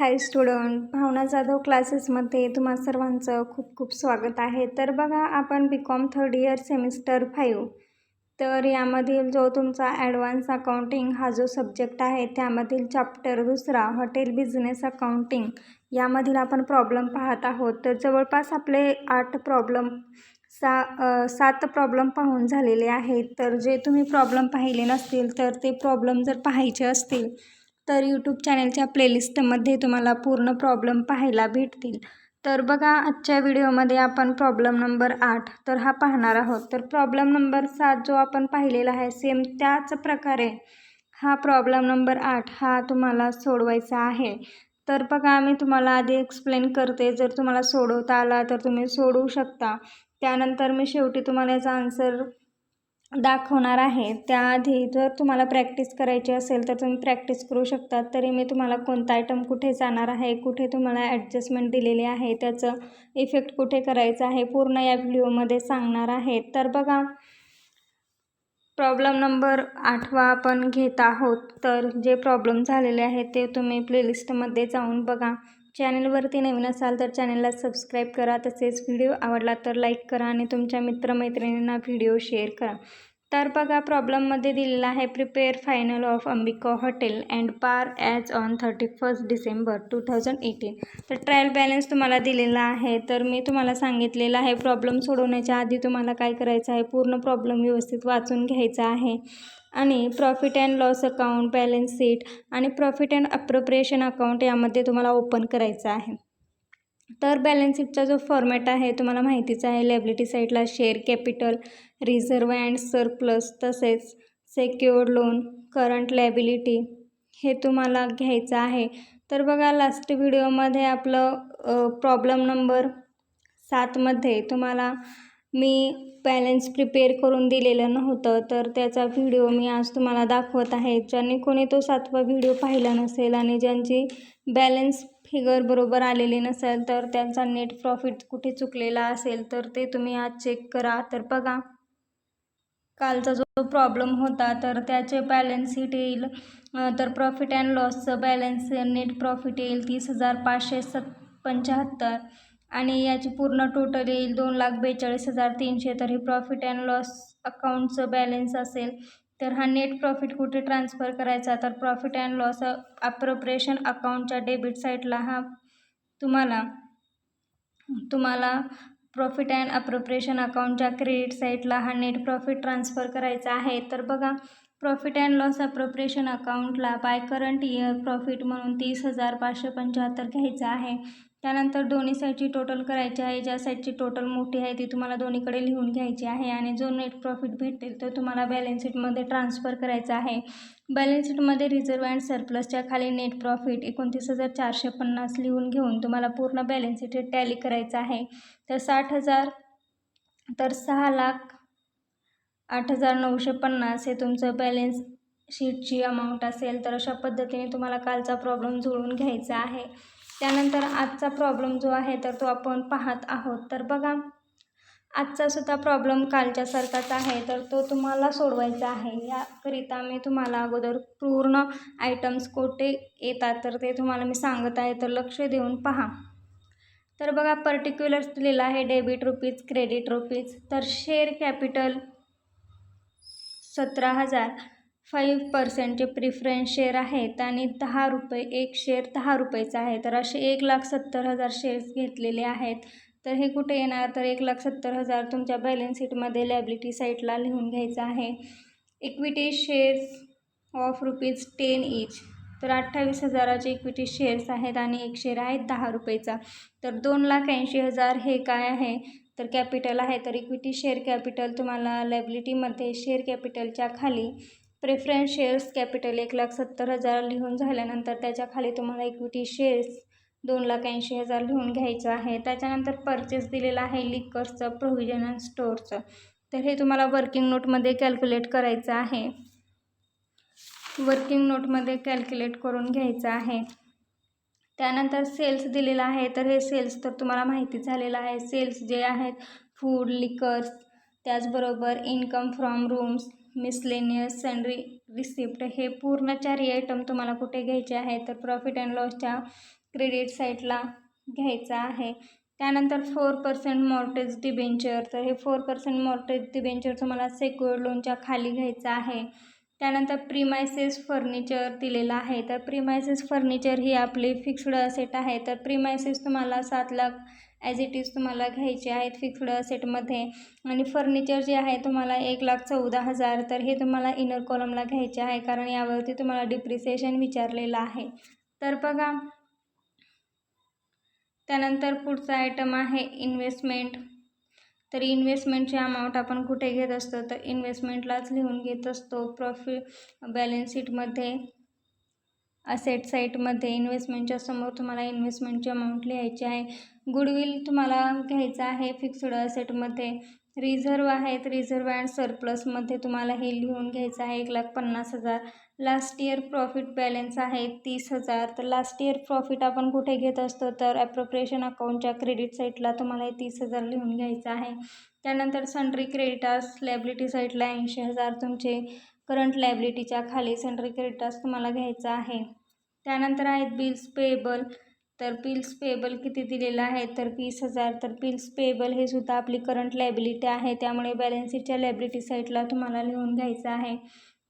हाय student भावना जाधव क्लासेसमध्ये तुम्हा सर्वांचं खूप खूप स्वागत आहे. तर बघा आपण B com third year semester five तर यामधील जो तुमचा ॲडव्हान्स अकाउंटिंग हा जो सब्जेक्ट आहे त्यामधील चॅप्टर दुसरा हॉटेल बिझनेस अकाउंटिंग यामधील आपण प्रॉब्लेम पाहत आहोत. तर जवळपास आपले आठ प्रॉब्लेम सा सात प्रॉब्लेम पाहून झालेले आहेत. तर जे तुम्ही प्रॉब्लेम पाहिले नसतील तर ते प्रॉब्लेम जर पाहायचे असतील तर यूट्यूब चॅनलच्या प्लेलिस्टमध्ये तुम्हाला पूर्ण प्रॉब्लेम पाहायला भेटतील. तर बघा आजच्या व्हिडिओमध्ये आपण प्रॉब्लेम नंबर आठ तर हा पाहणार आहोत. तर प्रॉब्लेम नंबर सात जो आपण पाहिलेला आहे सेम त्याच प्रकारे हा प्रॉब्लेम नंबर आठ हा तुम्हाला सोडवायचा आहे. तर बघा मी तुम्हाला आधी एक्सप्लेन करते. जर तुम्हाला सोडवता आला तर तुम्ही सोडवू शकता. त्यानंतर मी शेवटी तुम्हाला याचा आन्सर दाखवणार आहे. त्याआधी जर तुम्हाला प्रॅक्टिस करायची असेल तर तुम्ही प्रॅक्टिस करू शकता तरी मी तुम्हाला कोणता आयटम कुठे जाणार आहे कुठे तुम्हाला ॲडजस्टमेंट दिलेली आहे त्याचं इफेक्ट कुठे करायचं आहे पूर्ण या व्हिडिओमध्ये सांगणार आहे. तर बघा प्रॉब्लेम नंबर आठवा आपण घेत आहोत. तर जे प्रॉब्लेम झालेले आहेत ते तुम्ही प्लेलिस्टमध्ये जाऊन बघा. चॅनलवरती नवीन असाल तर चॅनलला सबस्क्राईब करा. तसेच व्हिडिओ आवडला तर लाईक करा आणि तुमच्या मित्रमैत्रिणींना व्हिडिओ शेअर करा. तर बघा प्रॉब्लेममध्ये दिलेला आहे prepare final of Ambika hotel and पार as on thirty first December two thousand eighteen. तर ट्रायल बॅलन्स तुम्हाला दिलेला आहे तर मी तुम्हाला सांगितलेलं आहे प्रॉब्लेम सोडवण्याच्या आधी तुम्हाला काय करायचं आहे पूर्ण प्रॉब्लेम व्यवस्थित वाचून घ्यायचा आहे. आणि profit and loss account balance sheet आणि प्रॉफिट अँड अप्रोप्रिएशन अकाउंट यामध्ये तुम्हाला ओपन करायचं आहे. तर बॅलन्स शीटचा जो फॉर्मॅट आहे तुम्हाला माहितीच आहे लॅबिलिटी साईडला share capital reserve and surplus तसेच सेक्युअर लोन करंट लॅबिलिटी हे तुम्हाला घ्यायचं आहे. तर बघा लास्ट व्हिडिओमध्ये आपलं प्रॉब्लेम नंबर सातमध्ये तुम्हाला मी बॅलन्स प्रिपेअर करून दिलेलं नव्हतं. तर त्याचा व्हिडिओ मी आज तुम्हाला दाखवत आहे. ज्यांनी कोणी तो सातवा व्हिडिओ पाहिला नसेल आणि ज्यांची बॅलन्स फिगर बरोबर आलेली नसेल तर त्यांचा नेट प्रॉफिट कुठे चुकलेला असेल तर ते तुम्ही आज चेक करा. तर बघा कालचा जो प्रॉब्लेम होता तर त्याचे बॅलन्स शीट येईल. तर प्रॉफिट अँड लॉसचं बॅलन्स नेट प्रॉफिट येईल तीस हजार पाचशे सत् पंच्याहत्तर आणि याची पूर्ण टोटल येईल दोन लाख बेचाळीस हजार तीनशे. तर हे प्रॉफिट अँड लॉस अकाउंटचं बॅलन्स असेल तर हा नेट प्रॉफिट कुठे ट्रान्सफर करायचा? तर प्रॉफिट अँड लॉस अप्रोप्रिएशन अकाउंटच्या डेबिट साईडला हा तुम्हाला तुम्हाला प्रॉफिट अँड अप्रोप्रिएशन अकाउंटच्या क्रेडिट साईटला हा नेट प्रॉफिट ट्रान्सफर करायचा आहे. तर बघा प्रॉफिट अँड लॉस अप्रोप्रिएशन अकाउंटला बाय करंट इयर प्रॉफिट म्हणून तीस हजार पाचशे पंच्याहत्तर घ्यायचं आहे. त्यानंतर दोन्ही साईडची टोटल करायची आहे. ज्या साईडची टोटल मोठी आहे ती तुम्हाला दोन्हीकडे लिहून घ्यायची आहे आणि जो नेट प्रॉफिट भेटेल तो तुम्हाला बॅलन्स शीटमध्ये ट्रान्सफर करायचा आहे. बॅलन्स शीटमध्ये रिझर्व अँड सरप्लसच्या खाली नेट प्रॉफिट एकोणतीस हजार चारशे पन्नास लिहून घेऊन तुम्हाला पूर्ण बॅलन्स शीट टॅली करायचं आहे. तर साठ हजार तर सहा लाख आठ हजार नऊशे पन्नास हे तुमचं बॅलन्स शीटची अमाऊंट असेल तर अशा पद्धतीने तुम्हाला कालचा प्रॉब्लेम जुळून घ्यायचा आहे. त्यानंतर आजचा प्रॉब्लेम जो आहे तर तो आपण पाहत आहोत. तर बघा आजचा सुद्धा प्रॉब्लेम कालच्यासारखाच आहे. तर तो तुम्हाला सोडवायचा आहे. याकरिता मी तुम्हाला अगोदर पूर्ण आयटम्स कोठे येतात तर ते तुम्हाला मी सांगत आहे. तर लक्ष देऊन पहा. तर बघा पर्टिक्युलर्स दिलेला आहे. डेबिट रुपीज क्रेडिट रुपीज तर शेअर कॅपिटल सतरा हजार. फाईव्ह पर्सेंटचे प्रिफरन्स शेअर आहेत आणि दहा रुपये एक शेअर दहा रुपयेचा आहे. तर असे एक लाख सत्तर हजार शेअर्स घेतलेले आहेत. तर हे कुठे येणार? तर एक लाख सत्तर हजार तुमच्या बॅलन्स शीटमध्ये लॅबिलिटी साईटला लिहून घ्यायचं आहे. Equity shares of rupees ten each तर अठ्ठावीस हजाराचे इक्विटी शेअर्स आहेत आणि एक शेअर आहेत दहा रुपयेचा. तर दोन लाख ऐंशी हजार हे काय आहे? तर कॅपिटल आहे. तर इक्विटी शेअर कॅपिटल तुम्हाला लॅबिलिटीमध्ये शेअर कॅपिटलच्या खाली प्रेफरन्स शेअर्स कॅपिटल एक लाख सत्तर हजार लिहून झाल्यानंतर त्याच्याखाली तुम्हाला इक्विटी शेअर्स दोन लाख ऐंशी हजार लिहून घ्यायचं आहे. त्याच्यानंतर परचेस दिलेलं आहे लिकर्सचं प्रोव्हिजन अँड स्टोअरचं तर हे तुम्हाला वर्किंग नोटमध्ये कॅल्क्युलेट करायचं आहे. वर्किंग नोटमध्ये कॅल्क्युलेट करून घ्यायचं आहे. त्यानंतर सेल्स दिलेला आहे. तर हे सेल्स तर तुम्हाला माहिती झालेलं आहे. सेल्स जे आहेत फूड लिकर्स त्याचबरोबर income from rooms miscellaneous sundry receipt हे पूर्ण चारही आयटम तुम्हाला कुठे घ्यायचे आहे तर प्रॉफिट अँड लॉसच्या क्रेडिट साईटला घ्यायचा आहे. त्यानंतर फोर पर्सेंट मॉर्टेज डिबेंचर तर हे फोर पर्सेंट मॉर्टेज डिबेंचर तुम्हाला सेक्युअर्ड लोनच्या खाली घ्यायचं आहे. त्यानंतर प्रीमायसेस फर्निचर दिलेलं आहे तर प्रिमायसेस फर्निचर ही आपली फिक्स्ड असेट आहे तर प्रिमायसेस तुम्हाला सात लाख ॲज इट इज तुम्हाला घ्यायचे आहेत फिक्स्ड असेटमध्ये आणि फर्निचर जे आहे तुम्हाला एक लाख चौदा हजार तर हे तुम्हाला इनर कॉलमला घ्यायचे आहे कारण यावरती तुम्हाला डिप्रिसिएशन विचारलेलं आहे. तर बघा त्यानंतर पुढचा आयटम आहे इन्व्हेस्टमेंट तर इन्व्हेस्टमेंटची अमाऊंट आपण कुठे घेत असतो? तर इन्व्हेस्टमेंटलाच लिहून घेत असतो प्रॉफिट बॅलन्स शीटमध्ये असेट साईटमध्ये इन्व्हेस्टमेंटच्या समोर तुम्हाला इन्व्हेस्टमेंटची अमाऊंट लिहायची आहे. गुडविल तुम्हाला घ्यायचं आहे फिक्स्ड असेटमध्ये रिझर्व आहेत रिझर्व अँड सरप्लसमध्ये तुम्हाला हे लिहून घ्यायचं आहे. एक लाख पन्नास हजार. लास्ट इयर प्रॉफिट बॅलन्स आहे तीस हजार. तर लास्ट इयर प्रॉफिट आपण कुठे घेत असतो? तर ॲप्रोप्रिएशन अकाउंटच्या क्रेडिट साईटला तुम्हाला हे तीस हजार लिहून घ्यायचं आहे. त्यानंतर सन्ट्री क्रेडिटार्स लॅबिलिटी साईटला ऐंशी हजार. तुमचे करंट लायबिलिटीच्या खाली सन्ट्री क्रेडिटार्स तुम्हाला घ्यायचं आहे. त्यानंतर आहेत बिल्स पेएबल तर बिल्स पेएबल किती दिलेलं आहे? तर वीस हजार. तर बिल्स पेएबल हे सुद्धा आपली करंट लायबिलिटी आहे. त्यामुळे बॅलन्स शीटच्या लायबिलिटी साईटला तुम्हाला लिहून घ्यायचं आहे.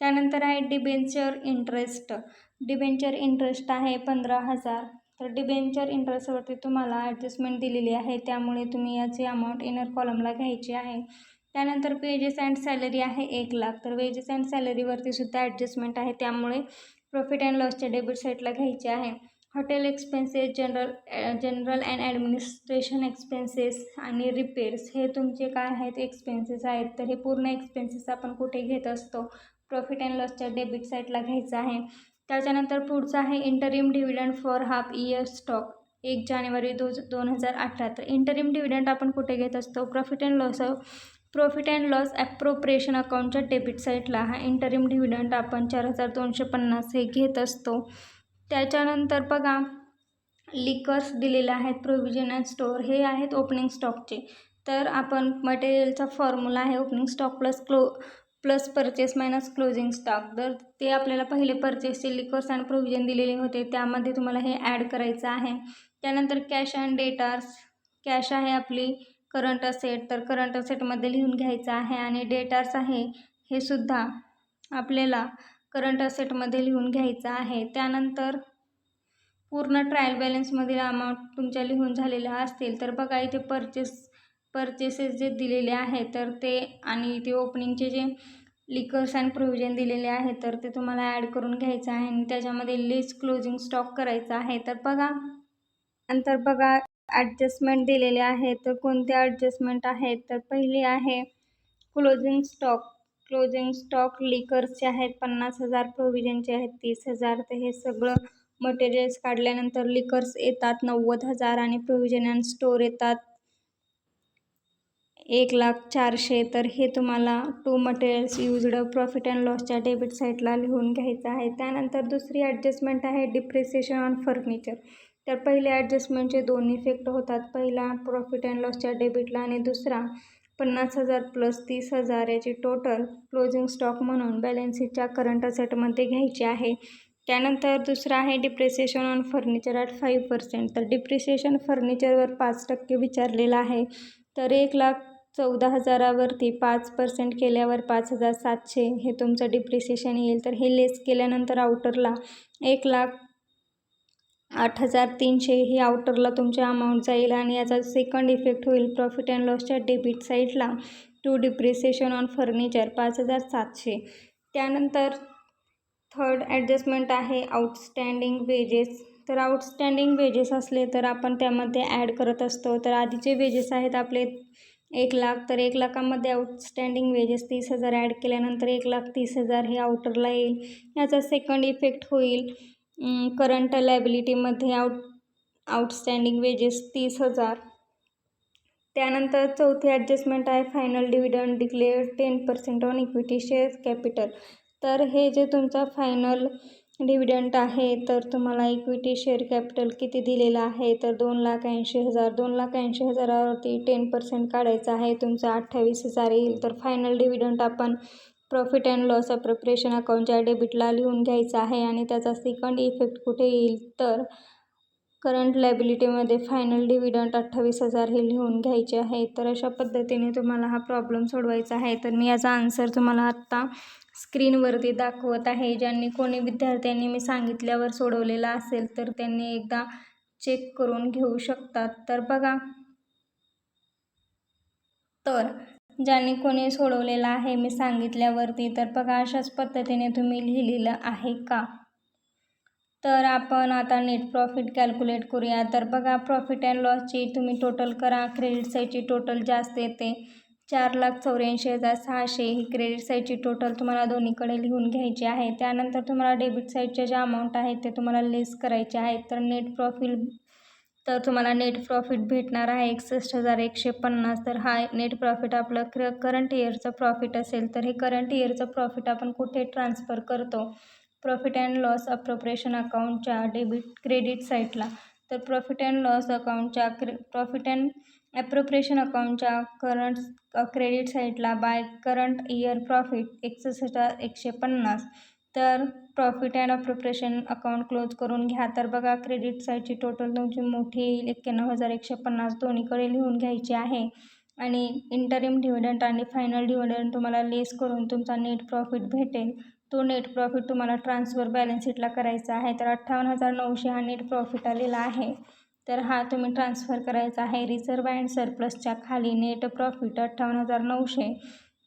त्यानंतर आहे डिबेंचर इंटरेस्ट डिबेंचर इंटरेस्ट आहे पंधरा हजार. तर डिबेंचर इंटरेस्टवरती तुम्हाला ॲडजस्टमेंट दिलेली आहे. त्यामुळे तुम्ही याची अमाऊंट इनर कॉलमला घ्यायची आहे. त्यानंतर वेजेस अँड सॅलरी आहे एक लाख. तर वेजेस अँड सॅलरीवरती सुद्धा ॲडजस्टमेंट आहे. त्यामुळे प्रॉफिट अँड लॉसच्या डेबिट साईटला घ्यायचे आहे. Hotel expenses general general and administration expenses आणि रिपेअर्स हे तुमचे काय आहेत? एक्सपेन्सेस आहेत. तर हे पूर्ण एक्सपेन्सेस आपण कुठे घेत असतो? प्रॉफिट अँड लॉसच्या डेबिट साईटला घ्यायचं आहे. त्याच्यानंतर पुढचं आहे interim dividend for half year stock एक जानेवारी दो दोन हजार अठरा. तर इंटरिम डिव्हिडंड आपण कुठे घेत असतो? Profit and loss profit and loss appropriation अकाउंटच्या debit साईटला हा इंटरिम डिव्हिडंट आपण चार हजार दोनशे पन्नास हे घेत असतो. त्याच्यानंतर बघा लिकर्स दिलेले आहेत प्रोव्हिजन अँड स्टोअर हे आहेत ओपनिंग स्टॉकचे तर आपण मटेरियलचा फॉर्म्युला आहे ओपनिंग स्टॉक प्लस क्लो plus purchase minus closing stock तर ते आपल्याला पहिले परचेसचे लिकर्स अँड प्रोव्हिजन दिलेले होते. त्यामध्ये तुम्हाला हे ॲड करायचं आहे. त्यानंतर कॅश अँड डेटार्स कॅश आहे आपली. करंट असेट तर करंट असेटमध्ये लिहून घ्यायचं आहे आणि डेटार्स आहे हे सुद्धा आपल्याला करंट असेटमध्ये लिहून घ्यायचं आहे. त्यानंतर पूर्ण ट्रायल बॅलन्समधील अमाऊंट तुमच्या लिहून झालेल्या असतील तर बघा इथे परचेस परचेसेस जे दिलेले आहे तर ते आणि ते ओपनिंगचे जे लिकर्स अँड प्रोव्हिजन दिलेले आहे तर ते तुम्हाला ॲड करून घ्यायचं आहे आणि त्याच्यामध्ये लिस्ट क्लोजिंग स्टॉक करायचा आहे. तर बघा नंतर बघा ॲडजस्टमेंट दिलेले आहेत. तर कोणते ॲडजस्टमेंट आहेत? तर पहिली आहे क्लोजिंग स्टॉक क्लोजिंग स्टॉक लिकर्सचे आहेत पन्नास हजार प्रोव्हिजनचे आहेत तीस हजार. तर हे सगळं मटेरियल्स काढल्यानंतर लिकर्स येतात नव्वद हजार आणि प्रोव्हिजन अँड स्टोर येतात. एक लाख चारशे. तर हे तुम्हाला to materials used profit and लॉसच्या debit साईटला लिहून घ्यायचं आहे. त्यानंतर दुसरी ॲडजस्टमेंट आहे डिप्रिसिएशन ऑन फर्निचर तर पहिले ॲडजस्टमेंटचे दोन इफेक्ट होतात. पहिला प्रॉफिट अँड लॉसच्या डेबिटला आणि दुसरा पन्नास हजार प्लस तीस हजार याची टोटल क्लोजिंग स्टॉक म्हणून बॅलन्स शीटच्या करंट असेटमध्ये घ्यायची आहे. त्यानंतर दुसरं आहे depreciation on furniture at five percent तर डिप्रिसिएशन फर्निचरवर पाच टक्के विचारलेलं आहे. तर एक लाख चौदा हजारावरती पाच पर्सेंट केल्यावर पाच हजार सातशे हे तुमचं डिप्रिसिएशन येईल. तर हे लेस केल्यानंतर आउटरला एक लाख आठ हजार तीनशे ही आउटरला तुमच्या अमाऊंट जाईल आणि याचा सेकंड इफेक्ट होईल प्रॉफिट अँड लॉसच्या डेबिट साईडला टू डिप्रिसिएशन ऑन फर्निचर पाच हजार सातशे. त्यानंतर थर्ड ॲडजस्टमेंट आहे आउटस्टँडिंग वेजेस तर आउटस्टँडिंग वेजेस असले तर आपण त्यामध्ये ॲड करत असतो. तर आधीचे वेजेस आहेत आपले एक लाख तर एक लाखामध्ये आउटस्टँडिंग वेजेस तीस हजार ॲड केल्यानंतर एक लाख तीस हजार हे आउटरला येईल. याचा सेकंड इफेक्ट होईल. करंट लायबिलिटीमध्ये आउट आउटस्टँडिंग वेजेस तीस हजार. त्यानंतर चौथी ॲडजस्टमेंट आहे final dividend declare ten percent on equity share capital तर हे जे तुमचा फायनल डिव्हिडंट आहे तर तुम्हाला इक्विटी शेअर कॅपिटल किती दिलेलं आहे? तर दोन लाख ऐंशी हजार. दोन लाख ऐंशी हजारावरती टेन पर्सेंट काढायचं आहे. तुमचं अठ्ठावीस हजार येईल. तर फायनल डिव्हिडंट आपण प्रॉफिट अँड लॉस अप्रोप्रिएशन अकाउंटच्या डेबिटला लिहून घ्यायचा आहे आणि त्याचा सेकंड इफेक्ट कुठे येईल तर करंट लायबिलिटीमध्ये फायनल डिव्हिडंट अठ्ठावीस हजार हे लिहून घ्यायचे आहे. तर अशा पद्धतीने तुम्हाला हा प्रॉब्लेम सोडवायचा आहे. तर मी याचा आन्सर तुम्हाला आत्ता स्क्रीनवरती दाखवत आहे. ज्यांनी कोणी विद्यार्थ्यांनी मी सांगितल्यावर सोडवलेला असेल तर त्यांनी एकदा चेक करून घेऊ शकतात. तर बघा. तर ज्यांनी कोणी सोडवलेलं आहे मी सांगितल्यावरती तर बघा अशाच पद्धतीने तुम्ही लिहिलेलं आहे का? तर आपण आता नेट प्रॉफिट कॅल्क्युलेट करूया. तर बघा प्रॉफिट अँड लॉसची तुम्ही टोटल करा. क्रेडिट साईडची टोटल जास्त येते. चार लाख चौऱ्याऐंशी हजार सहाशे ही क्रेडिट साईडची टोटल तुम्हाला दोन्हीकडे लिहून घ्यायची आहे. त्यानंतर तुम्हाला डेबिट साईडचे जे अमाऊंट आहे ते तुम्हाला लेस करायचे आहेत तर नेट प्रॉफिट तर तुम्हाला नेट प्रॉफिट भेटणार आहे एकसष्ट हजार एकशे पन्नास. तर हा नेट प्रॉफिट आपलं क्र करंट इयरचं प्रॉफिट असेल तर हे करंट इयरचं प्रॉफिट आपण कुठे ट्रान्सफर करतो? प्रॉफिट अँड लॉस अप्रोप्रिएशन अकाउंटच्या डेबिट क्रेडिट साईटला तर प्रॉफिट अँड लॉस अकाउंटच्या क्रे प्रॉफिट अँड ॲप्रोप्रिएशन अकाउंटच्या करंट क्रेडिट साईटला बाय करंट इयर प्रॉफिट एकसष्ट हजार एकशे पन्नास. तर profit and appropriation account close करून घ्या. तर बघा क्रेडिट साईडची टोटल तुमची मोठी येईल. एक्क्याण्णव हजार एकशे पन्नास दोन्हीकडे लिहून घ्यायची आहे. आणि इंटरिम डिव्हिडंट आणि फायनल डिव्हिडंट तुम्हाला लेस करून तुमचा नेट प्रॉफिट भेटेल. तो नेट प्रॉफिट तुम्हाला ट्रान्सफर बॅलन्स शीटला करायचा आहे. तर अठ्ठावन्न हजार नऊशे हा नेट प्रॉफिट आलेला आहे. तर हा तुम्ही ट्रान्सफर करायचा आहे. रिझर्व अँड सरप्लसच्या खाली नेट प्रॉफिट अठ्ठावन्न हजार नऊशे.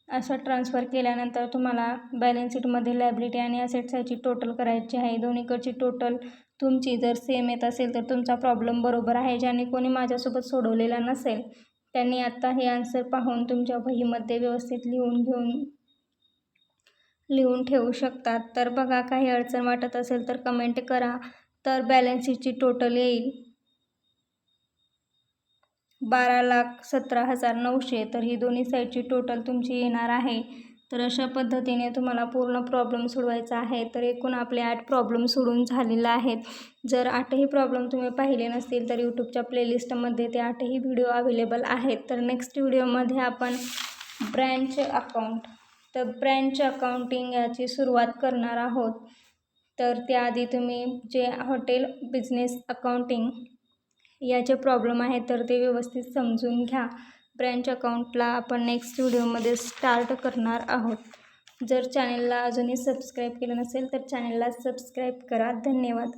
असं ट्रान्सफर केल्यानंतर तुम्हाला बॅलन्स शीटमध्ये लायबिलिटी आणि असेट्स टोटल करायची आहे. दोन्हीकडची टोटल तुमची जर सेम येत असेल तर तुमचा प्रॉब्लेम बरोबर आहे. ज्याने कोणी माझ्यासोबत सोडवलेला नसेल त्यांनी आत्ता हे आन्सर पाहून तुमच्या वहीमध्ये व्यवस्थित लिहून घेऊन लिहून ठेवू शकतात. तर बघा काही अडचण वाटत असेल तर कमेंट करा. तर बॅलन्स शीटची टोटल येईल. बारा लाख सतरा हजार नऊशे तर ही दोन्ही साईडची टोटल तुमची येणार आहे. तर अशा पद्धतीने तुम्हाला पूर्ण प्रॉब्लेम सोडवायचा आहे. तर एकूण आपले आठ प्रॉब्लेम सोडून झालेले आहेत. जर आठही प्रॉब्लेम तुम्ही पाहिले नसतील तर यूट्यूबच्या प्लेलिस्टमध्ये ते आठही व्हिडिओ अवेलेबल आहेत. तर नेक्स्ट व्हिडिओमध्ये आपण ब्रँच अकाउंट तर ब्रँच अकाउंटिंग याची सुरुवात करणार आहोत. तर त्याआधी तुम्ही जे हॉटेल बिझनेस अकाउंटिंग याचे प्रॉब्लेम आहे तर ते व्यवस्थित समजून घ्या. ब्रँच अकाउंटला आपण नेक्स्ट व्हिडिओमध्ये स्टार्ट करणार आहोत. जर चॅनेलला अजूनही सबस्क्राईब केलं नसेल तर चॅनेलला सबस्क्राईब करा. धन्यवाद.